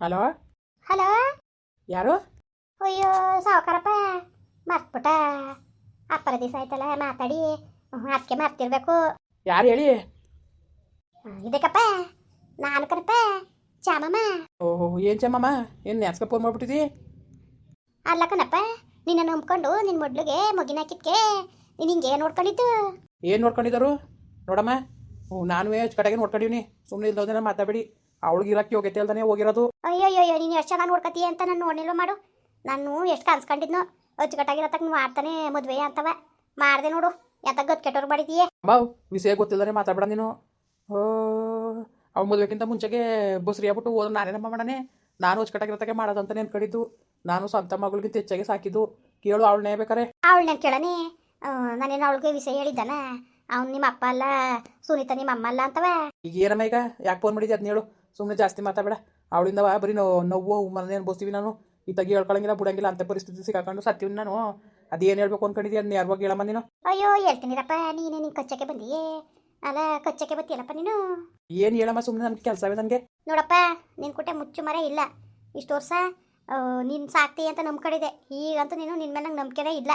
Hello hello ಯಾರು ಅಯ್ಯೋ ಸಾವುಕಾರಪ್ಪ ಮರ್ತ್ಬಿಟ್ಟ ಅಪ್ಪರ ದಿವಸ ಆಯ್ತಲ್ಲ ಮಾತಾಡಿ ಅದಕ್ಕೆ ಮರ್ತಿರ್ಬೇಕು ಯಾರು ಹೇಳಿ ಇದಕ್ಕಪ್ಪ ನಾನು ಕರಪ್ಪ ಚಾಮಮ್ಮ ಓಹೋ ಏನು ಚಾಮಮ್ಮ ಏನು ನೆನ್ಸ್ಕ ಫೋನ್ ಮಾಡ್ಬಿಟ್ಟಿದಿ ಅಲ್ಲ ಕಣಪ್ಪ ನಿನ್ನ ನಂಬ್ಕೊಂಡು ನಿನ್ನ ಮೊಡ್ಲಿಗೆ ಮುಗಿನ ಹಾಕಿದ್ಕೆ ನೀನು ಹಿಂಗೆ ನೋಡ್ಕೊಂಡಿದ್ದು ಏನು ನೋಡ್ಕೊಂಡಿದ್ದಾರು ನೋಡಮ್ಮ ನಾನು ಕಡೆಗೆ ನೋಡ್ಕೊಂಡಿವ್ನಿ ಸುಮ್ಮನೆ ಇಲ್ದೋದನ್ನ ಮಾತಾಡಬೇಡಿ. ಅವಳಿಗೆ ಇರಕ್ಕೆ ಹೋಗೈತೆ ಅಲ್ದಾನೆ ಹೋಗಿರೋದು. ಅಯ್ಯೋ ಅಯ್ಯೋ ನೀನು ಎಷ್ಟು ಚೆನ್ನಾಗಿ ನೋಡ್ಕೊತೀಯ ಅಂತ ನಾನು ನೋಡಿಲ್ವ ಮಾಡು. ನಾನು ಎಷ್ಟು ಕನ್ಸ್ಕೊಂಡಿದ್ನೋ ಅಚ್ಚುಕಟ್ಟಾಗಿರತ್ತಕ್ಕೆ ಮಾಡ್ತಾನೆ ಮದುವೆ ಅಂತವ. ಮಾಡಿದೆ ನೋಡು ಎಂತ ಗೊತ್ತು ಕೆಟ್ಟವ್ರು ಮಾಡಿದೀಯ ಬಾವ್ ವಿಷಯ ಗೊತ್ತಿಲ್ಲದೆ ಮಾತಾಡ್ಬೇಡ ನೀನು. ಓ ಅವ್ನು ಮದುವೆಕ್ಕಿಂತ ಮುಂಚೆಗೆ ಬಸ್ರಿ ಆಗ್ಬಿಟ್ಟು ಹೋದ ನಾನೇನಮ್ಮ ಮಾಡನೆ ನಾನು ಅಚ್ಚುಕಟ್ಟಾಗಿರತ್ತಕ್ಕೆ ಮಾಡೋದಂತ ನೆನ್ಕೊಂಡಿದ್ದು. ನಾನು ಸ್ವಂತ ಮಗಳಿಗಿಂತ ಹೆಚ್ಚಾಗಿ ಸಾಕಿದ್ದು. ಕೇಳು ಅವಳನ್ನೇ ಬೇಕಾರೆ. ಅವಳನ್ನ ಕೇಳನೆ ನಾನೇನು ಅವಳಿಗೆ ವಿಷಯ ಹೇಳಿದ್ದಾನ? ಅವ್ನು ನಿಮ್ಮ ಅಪ್ಪ ಅಲ್ಲ ಸುನೀತಾ ನಿಮ್ಮ ಅಮ್ಮ ಅಲ್ಲ ಅಂತವ? ಈಗ ಏನಮ್ಮ ಈಗ? ಯಾಕೆ ಫೋನ್ ಮಾಡಿದ್ದೆ ಅದ್ನ ಹೇಳು. ಸುಮ್ಮನೆ ಜಾಸ್ತಿ ಮಾತಾಡಬೇಡ. ಅವಳಿಂದ ಬರೀ ನೋ ನೋವು ಮನೆ ಅನ್ಬೋಸ್ತೀವಿ ನಾನು. ಇತ್ತಾಗಿ ಹೇಳ್ಕೊಳಂಗಿಲ್ಲ ಬಿಡಂಗಿಲ್ಲ ಅಂತ ಪರಿಸ್ಥಿತಿ ಸಿಕ್ಕಾಕೊಂಡು ಸತ್ತೀವಿ ನಾನು. ಅದೇನು ಹೇಳ್ಬೇಕು ಅನ್ಕೊಂಡಿದ್ದೆ ಅದನ್ನ ಯಾರ್ವಾಗ ಹೇಳಮ್ಮ ನೀನು? ಅಯ್ಯೋ ಹೇಳ್ತೀನಿರಪ್ಪ ನೀನೇ ನಿನ್ ಕಚ್ಚಕ್ಕೆ ಬಂದಿಯೇ? ಅಲ್ಲ ಕಚ್ಚಕ್ಕೆ ಬತ್ತೀಯಲ್ಲಪ್ಪ ನೀನು? ಏನು ಹೇಳಮ್ಮ ಸುಮ್ಮನೆ ನನ್ಗೆ ಕೆಲಸವೇ ನನಗೆ? ನೋಡಪ್ಪ ನಿನ್ ಕುಟೆ ಮುಚ್ಚು ಮರ ಇಲ್ಲ. ಇಷ್ಟು ವರ್ಷ ನೀನು ಸಾಕ್ತಿ ಅಂತ ನಂಬ್ಕೊಂಡಿದ್ದೆ ಈಗಂತೂ ನೀನು ನಿನ್ ಮೇಲೆ ನಂಗೆ ನಂಬಿಕೆನೇ ಇಲ್ಲ.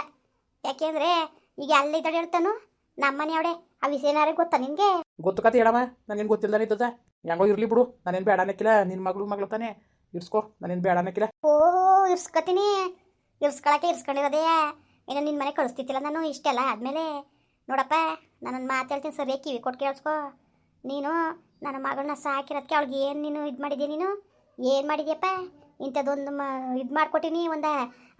ಯಾಕೆಂದ್ರೆ ಈಗ ಎಲ್ಲ ಇದ್ದಾಳೆ ಹೇಳ್ತಾನು? ನಮ್ಮನೆ ಅವಡೆ ಆ ವಿಷಯ ಗೊತ್ತಾ ನಿನಗೆ? ಗೊತ್ತು ಕತೆ ಹೇಳಮ್ಮ ನನಗೇನು ಗೊತ್ತಿಲ್ಲ ಇದ್ದದ ಹೆಂಗೋ ಇರ್ಲಿ ಬಿಡು ನಾನೇನು ಬೇಡ ಅನ್ನಕ್ಕಿಲ್ಲ ನಿನ್ನ ಮಗಳು ಮಗಳು ತಾನೆ ಇರ್ಸ್ಕೋ ನಾನೇನು ಬೇಡ ಅನ್ನಕ್ಕಿಲ್ಲ ಓ ಇರ್ಸ್ಕೊತೀನಿ. ಇರ್ಸ್ಕೊಳಕ್ಕೆ ಇರ್ಸ್ಕೊಂಡಿರೋದೇ. ಏನೋ ನಿನ್ನ ಮನೆ ಕಳಿಸ್ತಿತ್ತಿಲ್ಲ ನಾನು ಇಷ್ಟೆಲ್ಲ ಆದಮೇಲೆ. ನೋಡಪ್ಪ ನಾನೊಂದು ಮಾತು ಹೇಳ್ತೀನಿ ಸರಿಯಾಗಿ ಕಿವಿ ಕೊಟ್ಟು ಕೇಳಿಸ್ಕೊ. ನೀನು ನನ್ನ ಮಗಳನ್ನ ಸಾಕಿರೋದಕ್ಕೆ ಅವ್ಳಿಗೆ ಏನು ನೀನು ಇದು ಮಾಡಿದ್ಯಾ ನೀನು? ಏನು ಮಾಡಿದ್ಯಪ್ಪ? ಇಂಥದ್ದೊಂದು ಮ ಇದು ಮಾಡ್ಕೊಟ್ಟಿನಿ ಒಂದು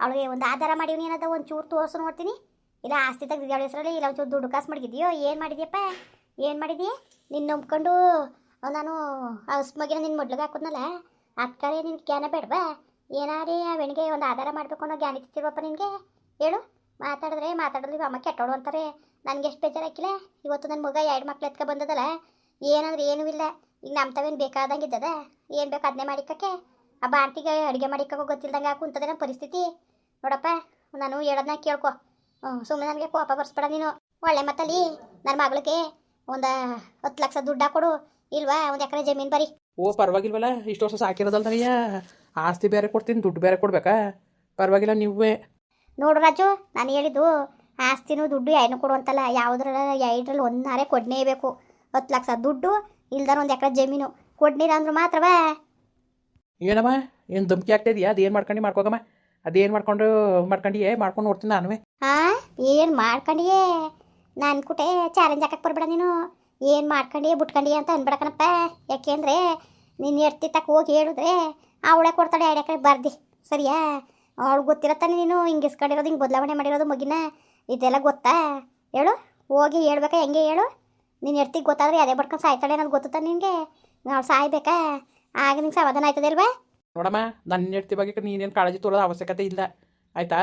ಅವಳಿಗೆ ಒಂದು ಆಧಾರ ಮಾಡೀನಿ ಅನ್ನೋದು ಒಂದು ಚೂರು ತೋರಿಸು ನೋಡ್ತೀನಿ. ಇಲ್ಲ, ಆಸ್ತಿ ತೆಗ್ದಿದ್ದೆ ಅವಳ ಹೆಸರಲ್ಲಿ ಇಲ್ಲ ಒಂಚೂರು ದುಡ್ಡು ಕಾಸು ಮಾಡಿದ್ಯೋ ಏನು ಮಾಡಿದ್ಯಪ್ಪ? ಏನು ಮಾಡಿದಿ ನಿನ್ನ ನಂಬ್ಕೊಂಡು ನಾನು ಹಸ್ ಮಗಿನ ನಿನ್ನ ಮೊಡ್ಲಿಗೆ ಹಾಕೋದ್ನಲ್ಲ ಅಕ್ಕರೆ ನಿನ್ನ ಕ್ಯಾನ ಬೇಡವಾ? ಏನಾರೇ ಆ ಹೆಣ್ಣಿಗೆ ಒಂದು ಆಧಾರ ಮಾಡಬೇಕು ಅನ್ನೋ ಜ್ಞಾನ ಇರ್ತಿರ್ವಪ್ಪ ನಿನಗೆ? ಹೇಳು. ಮಾತಾಡಿದ್ರೆ ಮಾತಾಡೋದು ಅಮ್ಮ ಕೆಟ್ಟೋಳು ಅಂತಾರೆ. ನನಗೆ ಎಷ್ಟು ಬೇಜಾರಾಕಿಲ್ಲ? ಇವತ್ತು ನನ್ನ ಮಗ ಎರಡು ಮಕ್ಳು ಎತ್ಕೊ ಬಂದದಲ್ಲ. ಏನಂದ್ರೆ ಏನೂ ಇಲ್ಲ. ಈಗ ನಮ್ಮ ತವೇನು ಬೇಕಾದಂಗೆ ಇದ್ದದ? ಏನು ಬೇಕು ಅದನ್ನೇ ಮಾಡಿಕಕ್ಕೆ? ಆ ಬಾಂತಿಗೆ ಅಡುಗೆ ಮಾಡಿಕೋ ಗೊತ್ತಿಲ್ದಂಗೆ ಕುಂತದ ನಮ್ಮ ಪರಿಸ್ಥಿತಿ. ನೋಡಪ್ಪ, ನಾನು ಹೇಳೋದನ್ನ ಕೇಳ್ಕೊ. ಸುಮ್ಮನೆ ನನಗೆ ಕೋಪ ಬರ್ಸ್ಬೇಡ ನೀನು. ಒಳ್ಳೆ ಮತ್ತಲ್ಲಿ ನನ್ನ ಮಗಳಿಗೆ ಒಂದು ಹತ್ತು ಲಕ್ಷ ದುಡ್ಡು ಕೊಡು. ಇಲ್ವಾ ಒಂದು ಎಕರೆ ಜಮೀನು ಬರಿ. ಓ ಪರವಾಗಿಲ್ವಲ್ಲ ಇಷ್ಟು ವರ್ಷ ಸಾಕಿರೋದಲ್ದನಯ್ಯ ಆಸ್ತಿ ಬೇರೆ ಕೊಡ್ತೀನಿ ದುಡ್ಡು ಬೇರೆ ಕೊಡ್ಬೇಕಾ? ಪರವಾಗಿಲ್ಲ ನೀವೇ. ನೋಡು ರಾಜು ನಾನು ಹೇಳಿದ್ದು ಆಸ್ತಿನೂ ದುಡ್ಡು ಏನು ಕೊಡು ಅಂತಲ್ಲ ಯಾವುದ್ರ ಎರಡರಲ್ಲಿ ಒಂದಾರೆ ಕೊಡ್ನೇಬೇಕು ಹತ್ತು ಲಕ್ಷ ದುಡ್ಡು ಇಲ್ದಾರ ಒಂದು ಎಕರೆ ಜಮೀನು. ಕೊಡ್ನಿರ ಅಂದ್ರು ಮಾತ್ರವೇ? ಏನಮ್ಮ ಏನು ಧಮ್ಕಿ ಇದೆಯಾ? ಅದೇನು ಮಾಡ್ಕೊಂಡು ಮಾಡ್ಕೋಗಮ್ಮ? ಅದೇನು ಮಾಡ್ಕೊಂಡು ಮಾಡ್ಕೊಂಡಿಯೇ ಮಾಡ್ಕೊಂಡು ನೋಡ್ತೀನಿ ನಾನು ಏನ್ ಏನು ಮಾಡ್ಕೊಂಡಿಯೇ? ನಾನು ಕುಟೆ ಚಾಲೆಂಜ್ ಹಾಕಕ್ಕೆ ಬರ್ಬೇಡ ನೀನು. ಏನು ಮಾಡ್ಕೊಂಡಿ ಬಿಟ್ಕೊಂಡಿ ಅಂತ ಅನ್ಬೇಡಕನಪ್ಪ ಯಾಕೆಂದ್ರೆ ನೀನು ಎರ್ತಿ ತಕ್ಕ ಹೋಗಿ ಹೇಳಿದ್ರೆ ಅವಳೆ ಕೊಡ್ತಾಳೆ ಎರಡು ಎಕರೆ ಬರ್ದಿ. ಸರಿಯಾ? ಅವಳು ಗೊತ್ತಿರತ್ತಾನೆ ನೀನು. ಹಿಂಗೆ ಇಸ್ಕೊಂಡಿರೋದು ಹಿಂಗೆ ಬದಲಾವಣೆ ಮಾಡಿರೋದು ಮಗಿನ. ಇದೆಲ್ಲ ಗೊತ್ತಾ? ಹೇಳು. ಹೋಗಿ ಹೇಳ್ಬೇಕಾ, ಹೆಂಗೆ ಹೇಳು? ನೀನು ಎರ್ತಿಗೆ ಗೊತ್ತಾದ್ರೆ ಅದೇ ಬಡ್ಕೊಂಡು ಸಾಯ್ತಾಳೆ ಅನ್ನೋದು ಗೊತ್ತಾ ನಿನಗೆ? ನಾವು ಸಾಯ್ಬೇಕಾ? ಆಗ ನಿಂಗೆ ಸಮಾಧಾನ ಆಯ್ತದೆ ಅಲ್ವಾ? ನೋಡಮ್ಮ ನನ್ನ ಹೆಡ್ತಿ ಬಗ್ಗೆ ನೀನೇನು ಕಾಳಜಿ ತೊಳೋದು ಅವಶ್ಯಕತೆ ಇಲ್ಲ. ಆಯಿತಾ?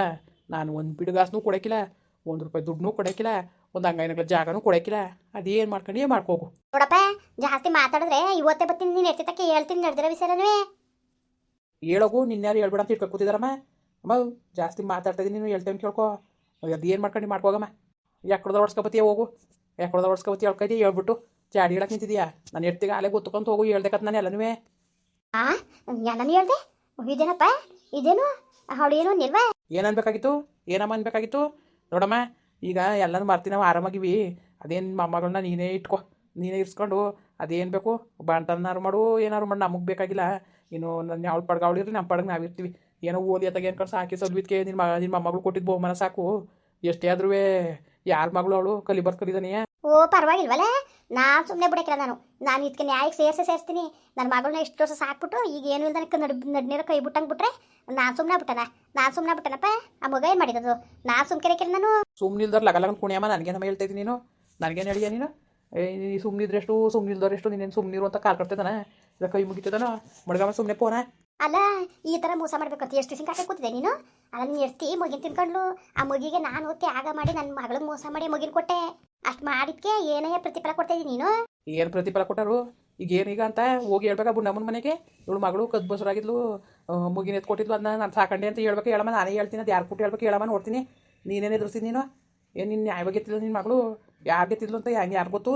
ನಾನು ಒಂದು ಬಿಡುಗಾಸನೂ ಕೊಡೋಕ್ಕಿಲ್ಲ ಒಂದು ರೂಪಾಯಿ ದುಡ್ಡನ್ನೂ ಕೊಡೋಕ್ಕಿಲ್ಲ ಒಂದು ಅಂಗೈನಗಳ ಜಾಗನೂ ಕೊಡೋಕ್ಕಿಲ್ಲ ಅದೇನು ಮಾಡ್ಕೊಂಡು ಮಾಡ್ಕೋಗು ನೋಡಪ್ಪ ಜಾಸ್ತಿ ಮಾತಾಡಿದ್ರೆ ಇವತ್ತೇ ಬರ್ತೀನಿ ನೀನು ತಕ್ಕ ಹೇಳ್ತೀನಿ ನಡೆದಿರೋ ವಿಷಯನೂ ಹೇಳೋಗು ನಿನ್ಯಾರು ಹೇಳ್ಬೇಡ ಅಂತ ಇಟ್ಕೊ ಕೂತಿದಾರಮ್ಮ. ಅಮ್ಮ ಜಾಸ್ತಿ ಮಾತಾಡ್ತಾ ಇದ್ದೀನಿ ನೀನು ಹೇಳ್ತೇನೆ ಕೇಳ್ಕೊ. ಅದೇನು ಮಾಡ್ಕೊಂಡು ಮಾಡ್ಕೋಗಮ್ಮ. ಯಾಕೊಡ್ದ ಹೊಡ್ಸ್ಕೊಬತ್ತೀಯ ಹೋಗು. ಯಾಕೊಡ್ದ ಹೊಡ್ಸ್ಕೊಬತ್ತಿ ಹೇಳ್ಕೈತಿ ಹೇಳ್ಬಿಟ್ಟು. ಚಾಡಿ ಹೇಳಕ್ಕೆ ನಿಂತಿದ್ಯಾ. ನಾನು ಎಡ್ತಿಗೆ ಅಲ್ಲೇ ಗೊತ್ತಕೊಂತ ಹೋಗು ಹೇಳ್ಬೇಕಂತ ನಾನು ಎಲ್ಲನೂ ಆ? ನಾನು ಹೇಳ್ದೆ? ಇದೇನಪ್ಪ? ಇದೇನು? ಅವಳು ಏನು ನಿಲ್ವಾ? ಅನ್ಬೇಕಾಗಿತ್ತು ಏನಮ್ಮ ಅನ್ಬೇಕಾಗಿತ್ತು? ನೋಡಮ್ಮ, ಈಗ ಎಲ್ಲನೂ ಮರ್ತಿ ನಾವು ಆರಾಮಾಗಿವಿ. ಅದೇನು ಮೊಮ್ಮಗಳನ್ನ ನೀನೇ ಇಟ್ಕೋ, ನೀನೇ ಇರಿಸ್ಕೊಂಡು ಅದೇನು ಬೇಕು ಬಾಣ್ತನಾರು ಮಾಡು, ಏನಾರು ಮಾಡಿ, ನಮಗೆ ಬೇಕಾಗಿಲ್ಲ. ಇನ್ನು ನನ್ನ ಯಾವ ಪಡ್ಗ ಅವಳು ನಮ್ಮ ನಮ್ಮ ನಾವು ಇರ್ತೀವಿ. ಏನೋ ಓದಿ ಅತ್ತಾಗ ಏನು ಸಾಕಿ ಸಲ್ವಿದ್ಕೆ ನಿನ್ನ ಮ ನಿನ್ನ ಮೊಮ್ಮಗಳು ಕೊಟ್ಟಿದ್ದು ಬಹುಮಾನ ಸಾಕು. ಎಷ್ಟೇ ಆದ್ರೂ ಯಾರ ಮಗಳು ಅವಳು ಕಲಿಬರ್ ಕಲಿದಾನೆಯಾ ಓ ಪರವಾಗಿಲ್ವಲ್ಲ ನಾನು ಸುಮ್ಮನೆ ಬಿಡಕ್ಕಿಲ್ಲ ನಾನು. ನಾನು ಇದಕ್ಕೆ ನ್ಯಾಯಕ್ಕೆ ಸೇರಿಸಿ ಸೇರಿಸ್ತೀನಿ. ನನ್ನ ಮಗಳನ್ನ ಎಷ್ಟು ವರ್ಷ ಸಾಕ್ಬಿಟ್ಟು ಈಗ ಏನು ಇಲ್ದನಕ್ಕೆ ನಡ್ ನಡ್ನೀರ ಕೈ ಬಿಟ್ಟಂಗೆ ಬಿಟ್ರೆ ನಾನು ಸುಮ್ಮನೆ ಬಿಟ್ಟನ ನಾನು ಸುಮ್ಮನೆ ಬಿಟ್ಟನಪ್ಪ ಆ ಮಗ ಏನು ಮಾಡಿದದು? ನಾನು ಸುಮ್ಕೆ ನಾನು. ಸುಮ್ಮನಿಲ್ದವ್ರು ಲಗಲಗನ್ ಕುಣಿಯಮ್ಮ ನನಗೇನಮ್ಮ ಹೇಳ್ತಾ ಇದ್ದೀನಿ ನೀನು? ನನಗೇನು ಹೇಳಿಯ ನೀನು? ನೀ ಸುಮ್ಮನಿದ್ರೆಷ್ಟು ಸುಮ್ಮನಿಲ್ದವ್ರೆಷ್ಟು ನೀನೇನು ಸುಮ್ಮನಿರು ಅಂತ ಕಾಲ್ ಕಟ್ತಿದ್ದಾನ. ಇಲ್ಲ ಕೈ ಮುಗಿತಿದ್ದಾನ? ಮಡ್ಗಮ್ಮ ಸುಮ್ಮನೆ ಪೋನ? ಅಲ್ಲ ಈ ಥರ ಮೋಸ ಮಾಡ್ಬೇಕಂತ ಎಷ್ಟು ದಿವಸ ಹಾಕಿ ಕೂತಿದೆ ನೀನು? ಅಲ್ಲ ನೀನು ಎರ್ತಿ ಮಗಿನ ತಿನ್ಕೊಂಡ್ಲು? ಆ ಮಗಿಗೆ ನಾನು ತ್ಯಾಗ ಮಾಡಿ ನನ್ನ ಮಗಳಿಗೆ ಮೋಸ ಮಾಡಿ ಮಗಿನ ಕೊಟ್ಟೆ. ಅಷ್ಟು ಮಾಡಿದ್ಕೆ ಏನೇ ಪ್ರತಿಫಲ ಕೊಡ್ತಾ ಇದೀನಿ ನೀನು? ಏನು ಪ್ರತಿಫಲ ಕೊಟ್ಟರು? ಈಗ ಏನೀಗ ಅಂತ ಹೋಗಿ ಹೇಳ್ಬೇಕಾ ಬುಂಡಮ್ಮನ ಮನೆಗೆ? ಇವಳು ಮಗಳು ಕದ್ಬಸರಾಗಿದ್ಲು ಮುಗಿನ ಎತ್ ಕೊಟ್ಟಿದ್ಲು ಅದನ್ನ ನಾನು ಸಾಕಂಡೆ ಅಂತ ಹೇಳ್ಬೇಕು. ಹೇಳಮ್ಮ ನಾನೇ ಹೇಳ್ತೀನಿ ಅದು ಯಾರು ಕೊಟ್ಟು ಹೇಳ್ಬೇಕು ಹೇಳಮ್ಮ ನೋಡ್ತೀನಿ. ನೀನೇನೇ ಎದುರಿಸಿದ್ ನೀನು? ಏನು ನಿನ್ನ ಬಗ್ಗೆ ಎತ್ತಿಲ್ಲ ನಿನ್ನ ಮಗಳು? ಯಾರು ಗೆತ್ತಿದ್ಲು ಅಂತ ಹೆಂಗೆ ಯಾರು ಗೊತ್ತು?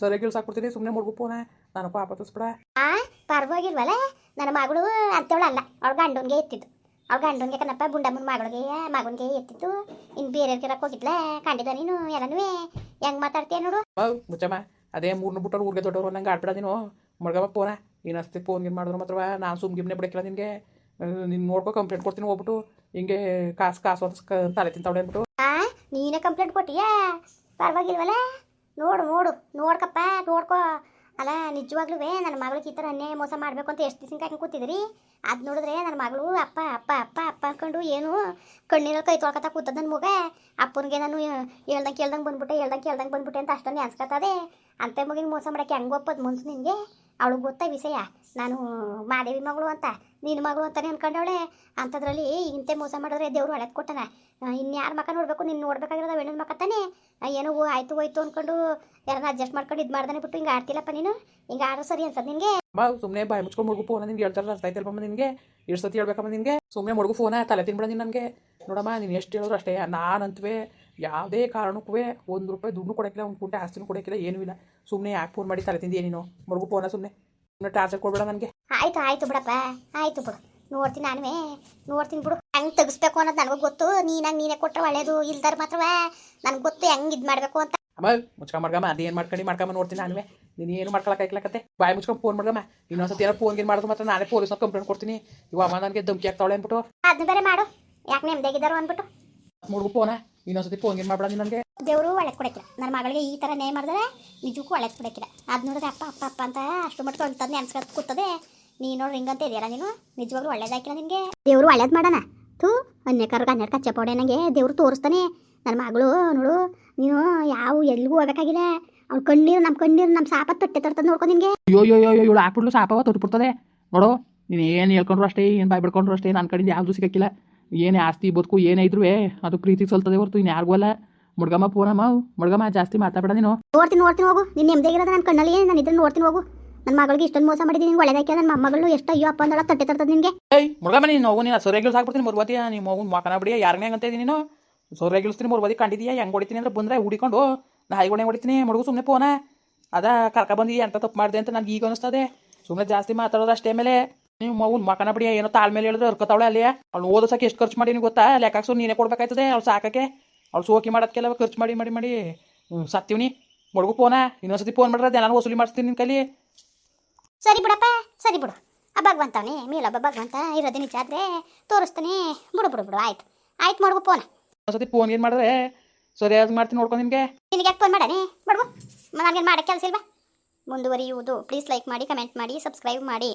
ಸರಿಯಾಗಿ ಇಳ್ಸಾಕ್ಬಿಡ್ತೀನಿ ಸುಮ್ಮನೆ ಮುಡ್ಗು ಪೋನ. ನಾನು ಪಾಪ ಆ ಪರವಾಗಿಲ್ವಲ್ಲ ನನ್ನ ಮಗಳು ಅಂತವಳಲ್ಲ ಅವಳು ಗಂಡನ್ಗೆ ಎತ್ತಿದ್ದು ಅವಳ ಗಂಡನ್ಗೆ ಕಣಪ್ಪ ಬುಂಡಮ್ಮನ ಮಗಳಿಗೆ ಮಗನ್ಗೆ ಎತ್ತಿತ್ತು ಇನ್ ಬೇರೆ ಕೆರಕ್ಕೆ ಹೋಗಿದ್ಲ ಕಂಡಿದ ನೀನು ಎಲ್ಲನೂ ಹೆಂಗ್ ಮಾತಾಡ್ತೀಯ ನೋಡು ಮುಚ್ಚಮ್ಮ ಅದೇ ಮೂರ್ನ ಬಿಟ್ಟರು ಊರಿಗೆ ದೊಡ್ಡವರು ನಂಗೆ ಆಡ್ಬಿಡ ನೀನು ಮಡ್ಗಮ್ಮ ಏನು ಇನ್ನಷ್ಟೇ ಫೋನ್ ಗಿನ್ ಮಾಡಿದ್ರು ಮಾತ್ರ ನಾನು ಸುಮ್ ಗಿಮ್ನೆ ಬಿಡಕ್ಕಿಲ್ಲ ನಿನಗೆ ನಿನ್ನ ನೋಡ್ಕೊ ಕಂಪ್ಲೇಂಟ್ ಕೊಡ್ತೀನಿ ಹೋಗ್ಬಿಟ್ಟು ಹಿಂಗೆ ಕಾಸು ಕಾಸು ಅಂತ ತಲೆ ತಿಂತಾವಳೆ ಅಂದ್ಬಿಟ್ಟು ಆ ನೀನೇ ಕಂಪ್ಲೇಂಟ್ ಕೊಟ್ಟಿಯಾ ಪರವಾಗಿಲ್ವಲ್ಲ ನೋಡು ನೋಡು ನೋಡ್ಕಪ್ಪ ನೋಡ್ಕೋ ಅಲ್ಲ ನಿಜವಾಗ್ಲೂ ನನ್ನ ಮಗಳಿಗೆ ಈ ಥರ ಅನ್ಯಾಯ ಮೋಸ ಮಾಡಬೇಕು ಅಂತ ಎಷ್ಟು ದಿವಸ ಕಾಯ್ಕೊಂಡು ಕೂತಿದ್ರಿ ಅದು ನೋಡಿದ್ರೆ ನನ್ನ ಮಗಳು, ಅಪ್ಪ ಅಪ್ಪ ಅಪ್ಪ ಅಪ್ಪ ಅನ್ಕೊಂಡು ಏನು ಕಣ್ಣಿನ ಕೈ ತೊಳ್ಕೊತಾ ಕೂತದ ನನ್ನ ಮಗ. ಅಪ್ಪನಿಗೆ ನಾನು ಹೇಳ್ದಂಗೆ ಕೇಳ್ದಂಗೆ ಬಂದ್ಬಿಟ್ಟೆ, ಹೇಳ್ದಂಗೆ ಕೇಳ್ದಂಗೆ ಬಂದ್ಬಿಟ್ಟೆ ಅಂತ ಅಷ್ಟೊಂದು ಅನ್ಸ್ಕೊತದೆ ಅಂತ ಮಗಿಗೆ ಮೋಸ ಮಾಡೋಕ್ಕೆ ಹೆಂಗೆ ಒಪ್ಪದು ಮುನ್ಸು ನಿನಗೆ? ಅವಳಿಗೆ ಗೊತ್ತಾ ವಿಷಯ. ನಾನು ಮಾದೇವಿ ಮಗಳು ಅಂತ ನಿನ್ನ ಮಗಳು ಅಂತಾನೆ ಅನ್ಕೊಂಡವಳೆ. ಅಂಥದ್ರಲ್ಲಿ ಇಂತೆ ಮೋಸ ಮಾಡಿದ್ರೆ ದೇವ್ರು ಒಳಗೆ ಕೊಟ್ಟನ. ಇನ್ಯಾರ ಮಕ ನೋಡಬೇಕು, ನೀನು ನೋಡ್ಬೇಕಾಗಿರೋದು ಹೆಣ್ಣಿನ ಮಕ ತಾನೇ? ಏನೋ ಆಯ್ತು ಹೋಯ್ತು ಅಂದ್ಕೊಂಡು ಯಾರನ್ನ ಅಡ್ಜಸ್ಟ್ ಮಾಡ್ಕೊಂಡು ಇದು ಮಾಡ್ದಾನೆ ಬಿಟ್ಟು ಹಿಂಗೆ ಆಡ್ತಿಲ್ಲಪ್ಪ ನೀನು? ಹಿಂಗೆ ಆಡೋ ಸರಿ ಅನ್ಸದ್ ನಿನಗೆ? ಬಾ ಸುಮ್ಮನೆ ಬಾಯಿ ಮುಚ್ಕೊಂಡು ಮಡ್ಗು ಫೋನ ನಿನ್ಗೆ ಹೇಳ್ತಾರಲ್ಲ, ಅರ್ಥ ಆಯ್ತಲ್ಲಪ್ಪ ನಿನಗೆ? ಎಷ್ಟು ಸತಿ ಹೇಳ್ಬೇಕಮ್ಮ ನಿನಗೆ? ಸುಮ್ಮನೆ ಮುಡುಗು ಫೋನ ತಲೆ ತಿನ್ಬಿಡ ನೀನು ನನಗೆ. ನೋಡಮ್ಮ, ನೀನು ಎಷ್ಟು ಹೇಳಿದ್ರು ಅಷ್ಟೇ, ನಾನಂತವೇ ಯಾವುದೇ ಕಾರಣಕ್ಕೂ ಒಂದು ರೂಪಾಯಿ ದುಡ್ಡು ಕೊಡೋಕ್ಕಿಲ್ಲ ಒಂದು ಕುಂಟೆ ಆಸ್ತಿನೂ ಕೊಡೋಕ್ಕಿಲ್ಲ ಏನೂ ಇಲ್ಲ. ಸುಮ್ಮನೆ ಯಾಕೆ ಫೋನ್ ಮಾಡಿ ತಲೆ ತಿಂದಿ ನೀನು? ಮಡ್ಗು ಫೋನ ಸುಮ್ಮನೆ ಸುಮ್ಮನೆ ಟಾರ್ಚರ್ ಕೊಡ್ಬೇಡ ನನಗೆ. ಆಯ್ತು ಆಯ್ತು ಬಿಡಪ್ಪ. ಆಯ್ತು ಬಿಡು. ನೋಡ್ತೀನಿ ನಾನುವೇ. ನೋಡ್ತೀನಿ ಬಿಡು. ಹೆಂಗೆ ತೆಗಿಸ್ಬೇಕು ಅನ್ನೋದು ನನಗೂ ಗೊತ್ತು. ನೀನಾಗ ನೀನೇ ಕೊಟ್ಟರೆ ಒಳ್ಳೇದು. ಇಲ್ದಾರ ಮಾತ್ರವೇ ನನಗೆ ಗೊತ್ತು ಹೆಂಗೆ ಇದು ಮಾಡಬೇಕು ಅಂತ. ಅಮ್ಮ ಮುಚ್ಕೊಂಡ್ ಮಾಡ್ಕಮ್ಮ. ಅದೇನು ಮಾಡ್ಕೊಂಡು ಮಾಡ್ಕೊಂಬ ನೋಡ್ತೀನಿ ನಾನುವೇ. ನೀನು ಏನು ಮಾಡ್ಕೊಳಕ್ಕಾಯ್ಕಲಕತ್ತೆ ಬಾಯಿ ಮುಚ್ಕೊಂಡು ಫೋನ್ ಮಾಡ್ಕಮ್ಮ. ಇನ್ನೊಂದ್ಸತಿ ಏನೋ ಫೋನ್ ಗೇನ್ ಮಾಡಿದ್ರು ಮಾತ್ರ ನಾನೇ ಪೊಲೀಸ್ನ ಕಂಪ್ಲೇಂಟ್ ಕೊಡ್ತೀನಿ. ಇವಾಗ ನನಗೆ ಧಮ್ಕಿ ಆಗ್ತಾವಳೆ ಅಂದ್ಬಿಟ್ಟು. ಅದನ್ನ ಬೇರೆ ಮಾಡು. ಯಾಕೆ ನೆಮ್ಮದಿಯಾಗಿದ್ದಾರೋ ಅಂದ್ಬಿಟ್ಟು. ಮುಡ್ಗು ಫೋನ ಇನ್ನೊಂದ್ಸತಿ ಫೋನ್ ಏನ್ ಮಾಡ್ಬೇಡ ನೀನು ನನಗೆ. ದೇವರು ಒಳಗೆ ಕೊಡಕ್ಕಿಲ್ಲ. ನನ್ನ ಮಗಳಿಗೆ ಈ ತರ ನ್ಯಾಯ ಮಾಡಿದ್ರೆ ನಿಜಕ್ಕೂ ಒಳಗೆ ಕೊಡಕ್ಕಿಲ್ಲ. ಅದ್ ನೋಡಿದ್ರೆ ಅಪ್ಪ ಅಪ್ಪ ಅಪ್ಪ ಅಂತ ಅಷ್ಟು ಮಟ್ಟ ತಂದೆ ನೆನ್ಸ್ಕೊತ್ ಕೂತದೆ. ನೀ ನೋಡ್ರಿ ಹಿಂಗಂತ ಇದೆಯಲ್ಲ ನೀನು ನಿಜವಾಗ್ಲೂ ಒಳ್ಳೇದಾಕಿಲ್ಲ ನಿನಗೆ. ದೇವರು ಒಳ್ಳೇದು ಮಾಡೋಣ. ತೂ ಅನ್ಯಕರ್ಗ ಹನ್ನೆರಡು ಕಚ್ಚೆ ಪೌಡೆ ನನಗೆ ದೇವ್ರು ತೋರಿಸ್ತಾನೆ. ನನ್ನ ಮಗಳು ನೋಡು ನೀನು ಯಾವ ಎಲ್ಲಿಗೂ ಹೋಗ್ಬೇಕಾಗಿಲ್ಲ. ಅವ್ಳು ಕಣ್ಣೀರು ನಮ್ಮ ಕಣ್ಣೀರು ನಮ್ಮ ಸಾಪ ತೊಟ್ಟೆ ತರ್ತದೆ ನೋಡ್ಕೊ ನಿನಗೆ. ಅಯ್ಯೋ ಅಯ್ಯೋ ಅಯ್ಯೋ ಇವಳು ಹಾಕ್ಬಿಡ್ಲು ಸಾಪವ ತೊಟ್ಬಿಡ್ತದೆ. ನೋಡು ನೀನು ಏನು ಹೇಳ್ಕೊಂಡ್ರು ಅಷ್ಟೇ ಏನು ಬಾಯ್ ಬಿಡ್ಕೊಂಡ್ರು ಅಷ್ಟೇ ನನ್ನ ಕಡೆಯಿಂದ ಯಾವುದು ಸಿಗಕ್ಕಿಲ್ಲ ಏನೇ ಆಸ್ತಿ ಬದುಕು ಏನೇ ಇದ್ರು ಅದು ಪ್ರೀತಿ ಸಲ್ತದೆ ಹೊರತು ಇನ್ನು ಯಾರಿಗೂ ಅಲ್ಲ. ಮುಡ್ಗಮ್ಮ ಪೂರಮ್ಮ ಮುಡ್ಗಮ್ಮ ಜಾಸ್ತಿ ಮಾತಾಡಬೇಡ ನೀನು. ನೋಡ್ತೀನಿ ನೋಡ್ತೀನಿ ಹೋಗು. ನಿನ್ನ ನೆಮ್ಮದಿಯಾಗಿರೋದು ನನ್ನ ಕಣ್ಣಲ್ಲಿ ನಾನು ಇದ್ರೆ ನೋಡ್ತೀನಿ ಹೋಗು. ನನ್ನ ಮಗಳಿಗೆ ಇಷ್ಟೊಂದು ಮೋಸ ಮಾಡಿದ್ದೀನಿ ನಿನ್ಗೆ ಒಳ್ಳೆದಕ್ಕೆ ನನ್ನ ಮಗಳು ಎಷ್ಟು ಅಯ್ಯೋ ಅಪ್ಪ ಅಂದಳ ತಟ್ಟೆ ತರ್ತದೆ ನಿನಗೆ. ಏಯ್ ಮುಡ್ಗಮ್ಮ ನೀನು ಹೋಗು ನೀನು ಸೊರೆಗಿಲ್ಸ್ ಹಾಕ್ಬಿಡ್ತೀನಿ ಮುರ್ವತಿಯ ನಿಮ್ಮ ಮಗು ಮಕನ ಬಿಡಿ ಯಾರನ್ನ ಅಂತ ಇದ್ದೀನಿ ನೀನು? ಸೊರೆಗಿಲ್ಸ್ತೀನಿ ಮುರ್ವದಿ ಕಂಡಿದೀಯ ಹೆಂಗೆ ಹೊಡಿತೀನಿ ಅಂದ್ರೆ ಬಂದರೆ ಹುಡಿಕೊಂಡು ನಾ ಹೈಗೊಣೆ ಹೊಡಿತೀನಿ ಮುಡುಗು ಸುಮ್ಮನೆ ಫೋನ ಅದ ಕರ್ಕ ಬಂದಿ ಅಂತ ತಪ್ಪು ಮಾಡಿದೆ ಅಂತ ನನಗೆ ಈಗ ಅನಿಸ್ತದೆ. ಸುಮ್ಮನೆ ಜಾಸ್ತಿ ಮಾತಾಡೋದು ಅಷ್ಟೇ ಮೇಲೆ. ನೀವು ಮಗುನ್ ಮಕನ ಬಿಡಿ ಏನೋ ತಾಳ್ ಮೇಲೆ ಹೇಳಿದ್ರೆ ಹರ್ಕತಾವಳೆ ಅಲ್ಲಿ. ಅವ್ಳು ಓದೋಸಕ್ಕೆ ಎಷ್ಟು ಖರ್ಚು ಮಾಡೀನಿ ಗೊತ್ತಾ? ಲೆಕ್ಕಾಕ್ಸು ನೀನೇ ಕೊಡ್ಬೇಕಾಯ್ತದೆ ಅವ್ಳು ಸಾಕಕ್ಕೆ. ಅವ್ಳು ಸೋಕಿ ಮಾಡೋದಕ್ಕೆಲ್ಲ ಖರ್ಚು ಮಾಡಿ ಮಾಡಿ ಮಾಡಿ. ಹ್ಞೂ ಸತ್ತೀವ್ನಿ ಮುಡುಗು ಫೋನ. ಇನ್ನೊಂದ್ಸತಿ ಫೋನ್ ಮಾಡ್ರೆ ನಾನು ವಸೂಲಿ ಮಾಡಿಸ್ತೀನಿ ನಿನ್ನ ಕೈಲಿ. ಸರಿ ಬಿಡಪ್ಪ ಸರಿ ಬಿಡು. ಆ ಭಗವಂತವನೇ ಮೇಲೊಬ್ಬ ಭಗವಂತ ಇರೋದೇ ನಿಜ ಆದರೆ ತೋರಿಸ್ತಾನೆ. ಬಿಡು ಬಿಡು ಬಿಡು ಆಯ್ತು. ಆಯ್ತು ಮಾಡ್ಗು ಫೋನ್. ಒಂದ್ಸತಿ ಫೋನ್ ಏನು ಮಾಡಿದ್ರೆ ಸರಿ ಅದು ಮಾಡ್ತೀನಿ ನೋಡ್ಕೊಂಡು ನಿಮಗೆ. ನಿನಗೆ ಯಾಕೆ ಫೋನ್ ಮಾಡಾನೆ ಮಡ್ಗು ನನಗೇನು ಮಾಡಕ್ಕೆ ಕೆಲಸ ಇಲ್ವಾ? ಮುಂದುವರಿಯುವುದು. ಪ್ಲೀಸ್ ಲೈಕ್ ಮಾಡಿ ಕಮೆಂಟ್ ಮಾಡಿ ಸಬ್ಸ್ಕ್ರೈಬ್ ಮಾಡಿ.